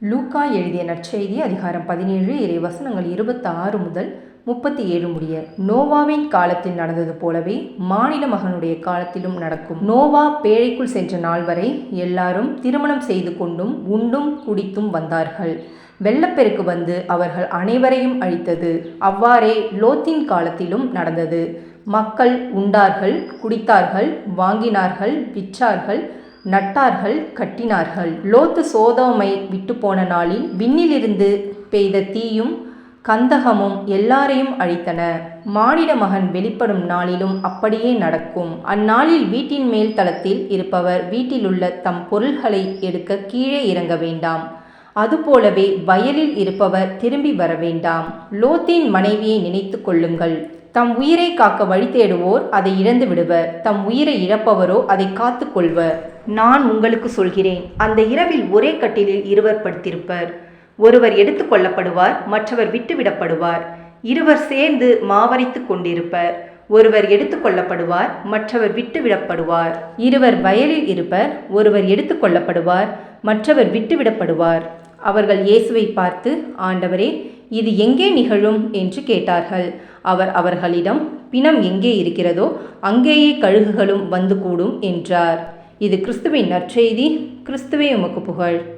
லூக்கா எழுதிய நற்செய்தி அதிகாரம் பதினேழு இறை வசனங்கள் இருபத்தாறு முதல் முப்பத்தி ஏழு முடிய நோவாவின் காலத்தில் நடந்தது போலவே மாநில மகனுடைய காலத்திலும் நடக்கும். நோவா பேழைக்குள் சென்ற நாள் வரை எல்லாரும் திருமணம் செய்து கொண்டும் உண்டும் குடித்தும் வந்தார்கள். வெள்ளப்பெருக்கு வந்து அவர்கள் அனைவரையும் அழித்தது. அவ்வாறே லோத்தின் காலத்திலும் நடந்தது. மக்கள் உண்டார்கள் குடித்தார்கள் வாங்கினார்கள் விற்றார்கள் நட்டார்கள் கட்டினார்கள். லோத்து சோதோமை விட்டு போன நாளில் விண்ணிலிருந்து பெய்த தீயும் கந்தகமும் எல்லாரையும் அழித்தன. மானிட மகன் வெளிப்படும் நாளிலும் அப்படியே நடக்கும். அந்நாளில் வீட்டின் மேல் தளத்தில் இருப்பவர் வீட்டிலுள்ள தம் பொருள்களை எடுக்க கீழே இறங்க வேண்டாம். அதுபோலவே வயலில் இருப்பவர் திரும்பி வர வேண்டாம். லோத்தின் மனைவியை நினைத்து கொள்ளுங்கள். தம் உயிரை காக்க வழி தேடுவோர் அதை இழந்து விடுவர். தம் உயிரை இழப்பவரோ அதை காத்து கொள்வர். நான் உங்களுக்கு சொல்கிறேன் அந்த இரவில் ஒரே கட்டிலில் இருவர் படுத்திருப்பர். ஒருவர் எடுத்து கொள்ளப்படுவார் மற்றவர் விட்டுவிடப்படுவார். இருவர் சேர்ந்து மாவரித்து கொண்டிருப்பர். ஒருவர் எடுத்து கொள்ளப்படுவார் மற்றவர் விட்டுவிடப்படுவார். இருவர் வயலில் இருப்பர் ஒருவர் எடுத்து கொள்ளப்படுவார் மற்றவர் விட்டுவிடப்படுவார். அவர்கள் இயேசுவை பார்த்து ஆண்டவரே இது எங்கே நிகழும்? என்று கேட்டார்கள். அவர் அவர்களிடம் பிணம் எங்கே இருக்கிறதோ அங்கேயே கழுகுகளும் வந்து கூடும் என்றார். இது கிறிஸ்துவின் நற்செய்தி. கிறிஸ்துவே உமக்கு புகழ்.